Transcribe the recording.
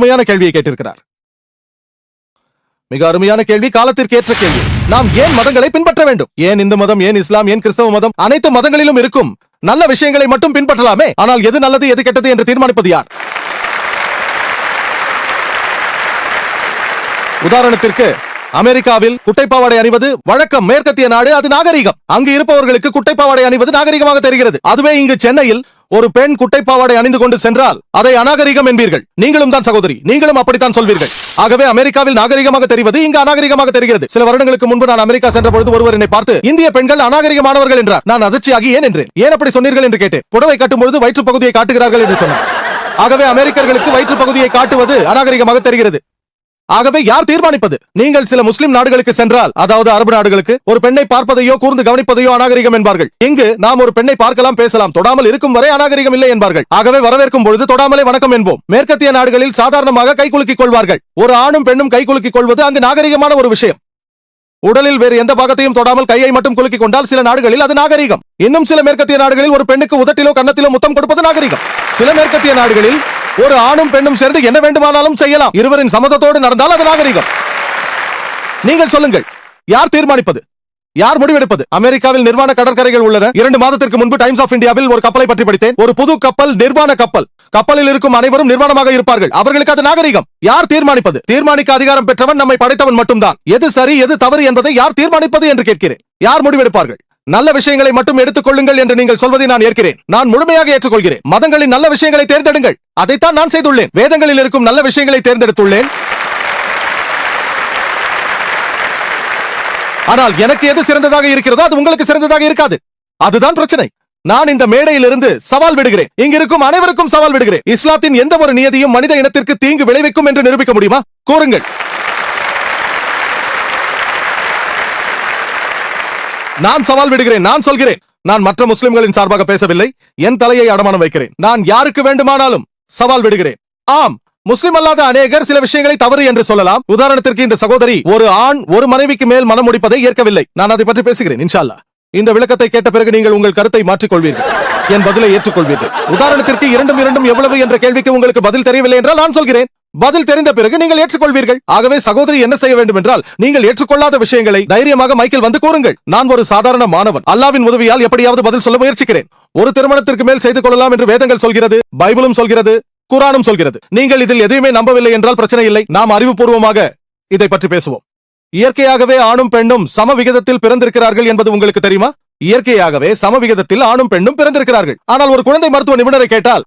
அருமையான கேள்வியை கேட்டிருக்கிறார். மிக அருமையான கேள்வி காலத்திற்கு ஏற்ற கேள்வி. நாம் ஏன் மதங்களை பின்பற்ற வேண்டும்? ஏன் இந்து மதம் ஏன் இஸ்லாம் ஏன் கிறிஸ்தவ மதம்? அனைத்து மதங்களிலும் இருக்கும். நல்ல விஷயங்களை மட்டும் பின்பற்றலாமே? ஆனால் எது நல்லது எது கெட்டது என்று தீர்மானிப்பது யார்? உதாரணத்திற்கு அமெரிக்காவில் குட்டைப்பாவாடை அணிவது வழக்கம். மேற்கத்திய நாடு அது நாகரிகம். அங்கு இருப்பவர்களுக்கு குட்டைப்பாவாடை அணிவது நாகரிகமாக தெரிகிறது. அதுவே இங்கு சென்னையில் ஒரு பெண் குட்டைப்பாவாடை அணிந்து கொண்டு சென்றால் அதை அநாகரிகம் என்பீர்கள். நீங்களும் தான் சகோதரி. நீங்களும் அப்படித்தான் சொல்வீர்கள். ஆகவே அமெரிக்காவில் நாகரிகமாக தெரிவது இங்கு அநாகரிகமாக தெரிகிறது. சில வருடங்களுக்கு முன்பு நான் அமெரிக்கா சென்ற பொழுது ஒருவர் என்னை பார்த்து இந்திய பெண்கள் அநாகரிகமானவர்கள் என்றார். நான் அதிர்ச்சியாகி ஏன் என்றேன் ஏன் அப்படி சொன்னீர்கள்? என்று கேட்டேன். புடவை கட்டும் பொழுது வயிற்றுப் பகுதியை காட்டுகிறார்கள் என்று சொன்னார். ஆகவே அமெரிக்கர்களுக்கு வயிற்றுப் பகுதியை காட்டுவது அநாகரிகமாக தெரிகிறது. ஆகவே யார் தீர்மானிப்பது? நீங்கள் சில முஸ்லிம் நாடுகளுக்கு சென்றால் அதாவது அரபு நாடுகளுக்கு ஒரு பெண்ணை பார்ப்பதையோ கூர்ந்து கவனிப்பதையோ அநாகரிகம் என்பார்கள். இங்கு நாம் ஒரு பெண்ணை பார்க்கலாம் பேசலாம். தொடாமல் இருக்கும் வரை அநாகரிகம் இல்லை என்பார்கள். ஆகவே வரவேற்கும் பொழுது தொடாமலே வணக்கம் என்போம். மேற்கத்திய நாடுகளில் சாதாரணமாக கை குலுக்கிக் கொள்வார்கள். ஒரு ஆணும் பெண்ணும் கை குலுக்கிக் கொள்வது அங்கு நாகரிகமான ஒரு விஷயம். உடலில் வேறு எந்த பாகத்தையும் தொடாமல் கையை மட்டும் குலுக்கிக் கொண்டால் சில நாடுகளில் அது நாகரிகம். இன்னும் சில மேற்கத்திய நாடுகளில் ஒரு பெண்ணுக்கு உதட்டிலோ கன்னத்திலோ முத்தம் கொடுப்பது நாகரிகம். சில மேற்கத்திய நாடுகளில் ஒரு ஆணும் பெண்ணும் சேர்ந்து என்ன வேண்டுமானாலும் செய்யலாம். இருவரின் சம்மதத்தோடு நடந்தால் அது நாகரிகம். நீங்கள் சொல்லுங்கள் யார் தீர்மானிப்பது? யார் முடிவெடுப்பது? அமெரிக்காவில் நிர்வாண கடற்கரைகள் உள்ளன. இரண்டு மாதத்திற்கு முன்பு டைம்ஸ் ஆஃப் இந்தியாவில் ஒரு கப்பலை பற்றி படித்தேன். ஒரு புது கப்பல் நிர்வாண கப்பல். கப்பலில் இருக்கும் அனைவரும் நிர்வாணமாக இருப்பார்கள். அவர்களுக்கு அது நாகரிகம். யார் தீர்மானிப்பது? தீர்மானிக்க அதிகாரம் பெற்றவன் நம்மை படைத்தவன் மட்டும்தான். எது சரி எது தவறு என்பதை யார் தீர்மானிப்பது என்று கேட்கிறேன். யார் முடிவெடுப்பார்கள்? நல்ல விஷயங்களை மட்டும் எடுத்துக் கொள்ளுங்கள் என்று நீங்கள் சொல்வதை நான் ஏற்கிறேன். நான் முழுமையாக ஏற்றுக்கொள்கிறேன். மதங்களின் நல்ல விஷயங்களை தேர்ந்தெடுங்கள். அதைத்தான் நான் செய்துள்ளேன். வேதங்களில் இருக்கும் நல்ல விஷயங்களை தேர்ந்தெடுத்துள்ளேன். ஆனால் எனக்கு எது சிறந்ததாக இருக்கிறதோ அது உங்களுக்கு சிறந்ததாக இருக்காது. அதுதான் பிரச்சனை. நான் இந்த மேடையிலிருந்து சவால் விடுகிறேன். இங்கிருக்கும் அனைவருக்கும் சவால் விடுகிறேன். இஸ்லாத்தின் எந்த ஒரு நியதியும் மனித இனத்திற்கு தீங்கு விளைவிக்கும் என்று நிரூபிக்க முடியுமா? கூறுங்கள். நான் சவால் விடுகிறேன் நான் சொல்கிறேன். நான் மற்ற முஸ்லிம்களின் சார்பாக பேசவில்லை. என் தலையை அடமானம் வைக்கிறேன். நான் யாருக்கு வேண்டுமானாலும் சவால் விடுகிறேன். ஆம் முஸ்லிம் அல்லாத அநேகர் சில விஷயங்களை தவறு என்று சொல்லலாம். உதாரணத்திற்கு இந்த சகோதரி ஒரு ஆண் ஒரு மனைவிக்கு மேல் மனம் முடிப்பதை ஏற்கவில்லை. நான் அதை பற்றி பேசுகிறேன் இன்ஷால்லா இந்த விளக்கத்தை கேட்ட பிறகு நீங்கள் உங்கள் கருத்தை மாற்றிக் கொள்வீர்கள் என் பதிலை ஏற்றுக்கொள்வீர்கள். உதாரணத்திற்கு இரண்டும் இரண்டும் எவ்வளவு என்ற கேள்விக்கு உங்களுக்கு பதில் தெரியவில்லை என்றால் நான் சொல்கிறேன். பதில் தெரிந்த பிறகு நீங்கள் ஏற்றுக்கொள்வீர்கள். ஆகவே சகோதரி என்ன செய்ய வேண்டும் என்றால் நீங்கள் ஏற்றுக்கொள்ளாத விஷயங்களை தைரியமாக மைக்கேல் வந்து கூறுங்கள். நான் ஒரு சாதாரண மாணவன். அல்லாவின் உதவியால் எப்படியாவது பதில் சொல்ல முயற்சிக்கிறேன். ஒரு திருமணத்திற்கு மேல் செய்து கொள்ளலாம் என்று வேதங்கள் சொல்கிறது பைபிளும் சொல்கிறது குரானும் சொல்கிறது. நீங்கள் இதில் எதையுமே நம்பவில்லை என்றால் பிரச்சனை இல்லை. நாம் அறிவுபூர்வமாக இதை பற்றி பேசுவோம். இயற்கையாகவே ஆணும் பெண்ணும் சம விகிதத்தில் பிறந்திருக்கிறார்கள் என்பது உங்களுக்கு தெரியுமா? இயற்கையாகவே சம விகிதத்தில் ஆணும் பெண்ணும் பிறந்திருக்கிறார்கள். ஆனால் ஒரு குழந்தை மருத்துவ நிபுணரை கேட்டால்